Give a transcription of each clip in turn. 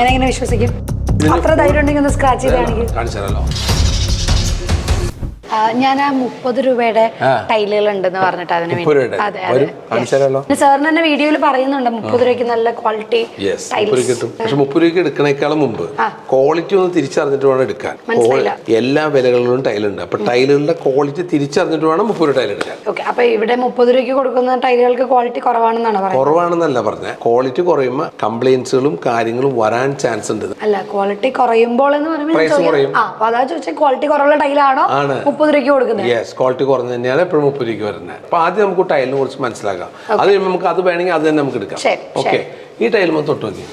എങ്ങനെ വിശ്വസിക്കും. അത്ര ധൈര്യം ഉണ്ടെങ്കിൽ ഒന്ന് സ്ക്രാച്ച് ചെയ്താണെങ്കിൽ ഞാൻ ആ മുപ്പത് രൂപയുടെ ടൈലുകൾ ഉണ്ടെന്ന് പറഞ്ഞിട്ട് അതിന് വേണ്ടി? അതെ? സാറിന് തന്നെ വീഡിയോയിൽ പറയുന്നുണ്ട് മുപ്പത് രൂപയ്ക്ക് നല്ല ക്വാളിറ്റി മുപ്പത് കിട്ടും. പക്ഷെ മുപ്പത് രൂപയ്ക്ക് എടുക്കണേക്കാളും മുമ്പ് ക്വാളിറ്റി ഒന്ന് തിരിച്ചറിഞ്ഞിട്ട് വേണം എടുക്കാൻ. എല്ലാ വിലകളിലും ടൈലുണ്ട് അപ്പൊ ടൈലുകളുടെ ക്വാളിറ്റി തിരിച്ചറിഞ്ഞിട്ട് വേണം മുപ്പത് രൂപ ടൈൽ എടുക്കാൻ. ഓക്കെ അപ്പൊ ഇവിടെ മുപ്പത് രൂപയ്ക്ക് കൊടുക്കുന്ന ടൈലുകൾക്ക് ക്വാളിറ്റി കുറവാണെന്നാണ് പറയുന്നത്? കുറവാണെന്നല്ല പറഞ്ഞത് ക്വാളിറ്റി കുറയുമ്പോൾ കംപ്ലൈൻസുകളും കാര്യങ്ങളും വരാൻ ചാൻസ് ഉണ്ട്. അല്ല ക്വാളിറ്റി കുറയുമ്പോൾ എന്ന് പറയുമ്പോൾ അതാ ചോദിച്ചാൽ ക്വാളിറ്റി കുറവുള്ള ടൈലാണോ ആണ്. മുപ്പത് രൂപയ്ക്ക് കൊടുക്കുന്നത് യെസ് ക്വാളിറ്റി കുറഞ്ഞു തന്നെയാണ് എപ്പോഴും മുപ്പത് രൂപയ്ക്ക് വരുന്നത് അപ്പൊ ആദ്യം നമുക്ക് ടൈലിനെ കുറിച്ച് മനസ്സിലാക്കാം. അത് കഴിയുമ്പോൾ നമുക്ക് അത് വേണമെങ്കിൽ അത് തന്നെ നമുക്ക് എടുക്കാം. ഓക്കെ ഈ ടൈലുമ്പോൾ തൊട്ട് നോക്കി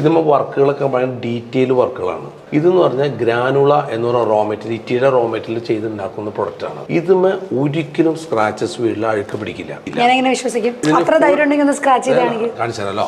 ഇതുമ്പോൾ വർക്കുകളൊക്കെ ഭയങ്കര ഡീറ്റെയിൽ വർക്കുകളാണ് ഇതെന്ന് പറഞ്ഞാൽ ഗ്രാനുള എന്ന് പറഞ്ഞ റോ മെറ്റീരിയൽ ഇറ്റിയുടെ റോ മെറ്റീരിയൽ ചെയ്തുണ്ടാക്കുന്ന പ്രൊഡക്റ്റ് ആണ്. ഇതുമേ ഒരിക്കലും സ്ക്രാച്ചസ് വീട്ടിൽ അഴുക്ക് പിടിക്കില്ല. വിശ്വസിക്കും? അത്ര ധൈര്യം ഉണ്ടെങ്കിൽ ഒന്ന് സ്ക്രാച്ച് ചെയ്താണെങ്കിൽ കാണിച്ചാലോ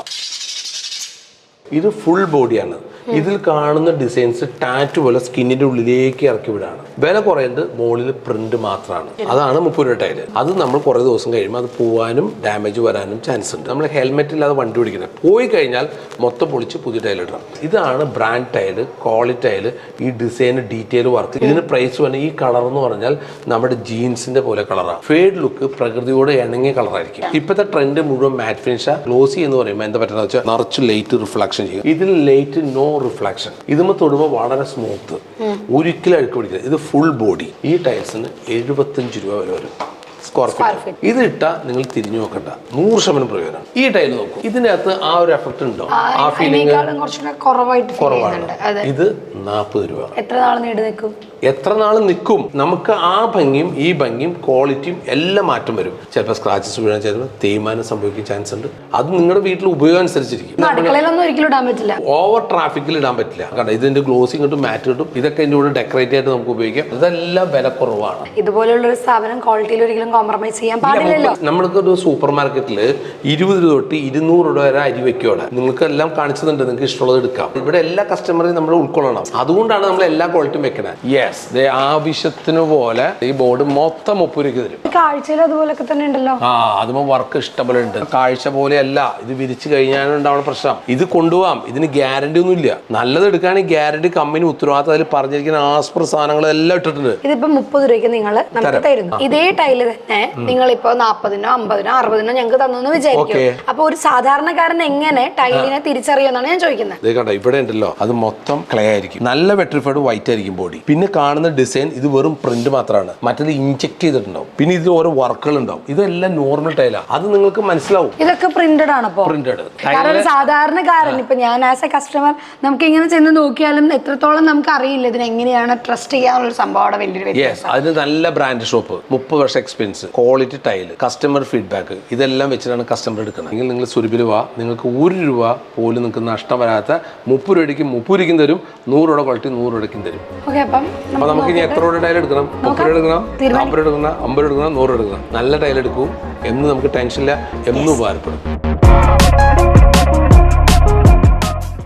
ഇത് ഫുൾ ബോഡിയാണ് ഇതിൽ കാണുന്ന ഡിസൈൻസ് ടാറ്റു പോലെ സ്കിന്നിന്റെ ഉള്ളിലേക്ക് ഇറക്കി വിടാണ്. വില കുറയുന്നത് മുകളിൽ പ്രിന്റ് മാത്രമാണ് അതാണ് മുപ്പത് രൂപ ടൈൽ അത് നമ്മൾ കുറേ ദിവസം കഴിയുമ്പോൾ അത് പോവാനും ഡാമേജ് വരാനും ചാൻസ് ഉണ്ട്. നമ്മൾ ഹെൽമെറ്റ് ഇല്ലാതെ വണ്ടി ഓടിക്കുന്നത്. പോയി കഴിഞ്ഞാൽ മൊത്തം പൊളിച്ച് പുതിയ ടൈൽ ഇടണം. ഇതാണ് ബ്രാൻഡ് ടൈൽ ക്വാളിറ്റി ടൈൽ ഈ ഡിസൈൻ ഡീറ്റെയിൽ വർക്ക് ഇതിന് പ്രൈസ് വന്നെ ഈ കളർ എന്ന് പറഞ്ഞാൽ നമ്മുടെ ജീൻസിന്റെ പോലെ കളറാണ് ഫേഡ് ലുക്ക് പ്രകൃതിയോട് ഇണങ്ങിയ കളറായിരിക്കും ഇപ്പോഴത്തെ ട്രെൻഡ് മുഴുവൻ മാറ്റ് ഫിനിഷ ഗ്ലോസി എന്ന് പറയുമ്പോൾ എന്താ പറ്റുന്നത് വെച്ചാൽ നിറച്ച് ലൈറ്റ് റിഫ്ലക്ഷൻ ചെയ്യും. ഇതിൽ ലൈറ്റ് നോ റിഫ്ലക്ഷൻ ഇതുമ്മ തൊടുമ്പോൾ വളരെ സ്മൂത്ത് ഒരിക്കലും അഴുക്ക് പിടിക്കില്ല. ഇത് ഫുൾ ബോഡി ഈ ടൈൽസിന് എഴുപത്തഞ്ച് രൂപ വരെ വരും. സ്ക്വയർ ഫീറ്റ് ഇത് ഇട്ടാ നിങ്ങൾ തിരിഞ്ഞു നോക്കണ്ട. നൂറ് ശതമാനം പ്രയോജനം. ഈ ടൈൽ നോക്കൂ. ഇതിനകത്ത് ആ ഒരു എഫക്ട് ഉണ്ടോ? ആ ഫീലിംഗ് കുറവാണ്. ഇത് നാൽപ്പത് രൂപ. എത്ര നാൾ നീണ്ടു നിൽക്കും? എത്ര നാൾ നിൽക്കും നമുക്ക് ആ ഭംഗിയും ഈ ഭംഗിയും ക്വാളിറ്റിയും എല്ലാം മാറ്റം വരും. ചിലപ്പോൾ സ്ക്രാച്ചസ് വീഴാൻ ചിലപ്പോൾ തേയ്മാനം സംഭവിക്കാൻ ചാൻസ് ഉണ്ട്. അത് നിങ്ങളുടെ വീട്ടിൽ ഉപയോഗം അനുസരിച്ചിരിക്കും. ഓവർ ട്രാഫിക്കിൽ ഇടാൻ പറ്റില്ല. കാരണം ഇതിന്റെ ഗ്ലോസിങ് കിട്ടും മാറ്റ് കിട്ടും. ഇതൊക്കെ ഇതിന്റെ കൂടെ ഡെക്കറേറ്റ് ആയിട്ട് നമുക്ക് ഉപയോഗിക്കാം. ഇതെല്ലാം വില കുറവാണ്. ഇതുപോലുള്ള ഒരു സ്ഥാപനം ക്വാളിറ്റിയിൽ ഒരിക്കലും കോംപ്രമൈസ് ചെയ്യാൻ പാടില്ലല്ലോ. നമ്മൾക്ക് ഒരു സൂപ്പർ മാർക്കറ്റിൽ ഇരുപത് രൂപ തൊട്ട് ഇരുന്നൂറ് രൂപ വരെ അരി വെക്കോടെ നിങ്ങൾക്ക് എല്ലാം കാണിച്ചതുണ്ട് നിങ്ങൾക്ക് ഇഷ്ടമുള്ളത് എടുക്കാം. ഇവിടെ എല്ലാ കസ്റ്റമറെയും നമ്മൾ ഉൾക്കൊള്ളണം. അതുകൊണ്ടാണ് നമ്മൾ എല്ലാ ക്വാളിറ്റിയും വെക്കണത് യെസ് ആവശ്യത്തിന് പോലെ ഈ ബോർഡ് മൊത്തം ഒപ്പുരക്ക് തരും. കാഴ്ചയിൽ അതുപോലൊക്കെ തന്നെ ഉണ്ടല്ലോ. ആ അതുമ്പോ വർക്ക് ഇഷ്ടംപോലെ ഉണ്ട് കാഴ്ച പോലെയല്ല. ഇത് വിരിച്ചു കഴിഞ്ഞാലും ഉണ്ടാവുന്ന പ്രശ്നം. ഇത് കൊണ്ടുപോകാം ഇതിന് ഗ്യാരണ്ടി ഒന്നും ഇല്ല. നല്ലത് എടുക്കുകയാണെങ്കിൽ ഗ്യാരണ്ടി കമ്പനി ഉത്തരവാദിത്തം അതിൽ പറഞ്ഞിരിക്കുന്ന ആസ്പ്ര സാധനങ്ങളെല്ലാം ഇട്ടിട്ടുണ്ട്. ഇതിപ്പോ മുപ്പത് രൂപയ്ക്ക് നിങ്ങൾ നമുക്ക് തരുന്നു. ഇതേ ടൈൽ തന്നെ നിങ്ങൾ ഇപ്പൊ നാപ്പതിനോ അമ്പതിനോ അറുപതിനോ ഞങ്ങൾക്ക് തന്നു വിചാരിക്കും. അപ്പൊ ഒരു സാധാരണക്കാരൻ എങ്ങനെ ടൈലിനെ തിരിച്ചറിയുമെന്നാണ് ഞാൻ ചോദിക്കുന്നത് കണ്ടോ ഇവിടെ ഉണ്ടല്ലോ. അത് മൊത്തം ക്ലേ ആയിരിക്കും. നല്ല വെട്രിഫൈഡ് വൈറ്റ് ആയിരിക്കും ബോഡി പിന്നെ കാണുന്ന ഡിസൈൻ ഇത് വെറും പ്രിന്റ് മാത്രമാണ് മറ്റേത് ഇഞ്ചെക്ട് ചെയ്തിട്ടുണ്ടാവും. പിന്നെ ഇതിൽ ഓരോ വർക്കുകൾ ഉണ്ടാവും ഇതെല്ലാം നോർമൽ ടൈലാണ് അത് നിങ്ങൾക്ക് മനസ്സിലാവും. ഇതൊക്കെ പ്രിന്റഡ് ആണ് പ്രിന്റഡ് കാരണം സാധാരണക്കാരൻ ഇപ്പൊ ഞാൻ ആസ് എ കസ്റ്റമർ നമുക്ക് ഇങ്ങനെ ചെന്ന് നോക്കിയാലും എത്രത്തോളം നമുക്ക് അറിയില്ല ഇതിന് എങ്ങനെയാണ് ട്രസ്റ്റ് ചെയ്യാനുള്ള സംഭവം വലിയൊരു യെസ് അതിന് നല്ല ബ്രാൻഡ് ഷോപ്പ് മുപ്പത് വർഷം experience quality tile customer feedback ഇതെല്ലാം വെച്ചിട്ടാണ് കസ്റ്റമർ എടുക്കുന്നത്. എങ്കിൽ നിങ്ങൾ സുരഭിൽ വാ. നിങ്ങൾക്ക് ഒരു രൂപ പോലും നിങ്ങൾക്ക് നഷ്ടം വരാത്ത മുപ്പത് രൂപയ്ക്ക് മുപ്പത് രൂപയ്ക്കും തരും. നൂറ് രൂപ ക്വാളിറ്റി നൂറ് രൂപയ്ക്കും തരും. ഓക്കെ അപ്പം അപ്പൊ നമുക്ക് ഇനി എത്ര രൂപ ടൈൽ എടുക്കണം? മുപ്പത് രൂപ എടുക്കണം? നാൽപ്പത് എടുക്കണം? അമ്പത് എടുക്കണം നൂറ് എടുക്കണം? നല്ല ടൈൽ എടുക്കൂ. എന്ന് നമുക്ക് ടെൻഷൻ ഇല്ല. എന്നും ഉപകാരപ്പെടും.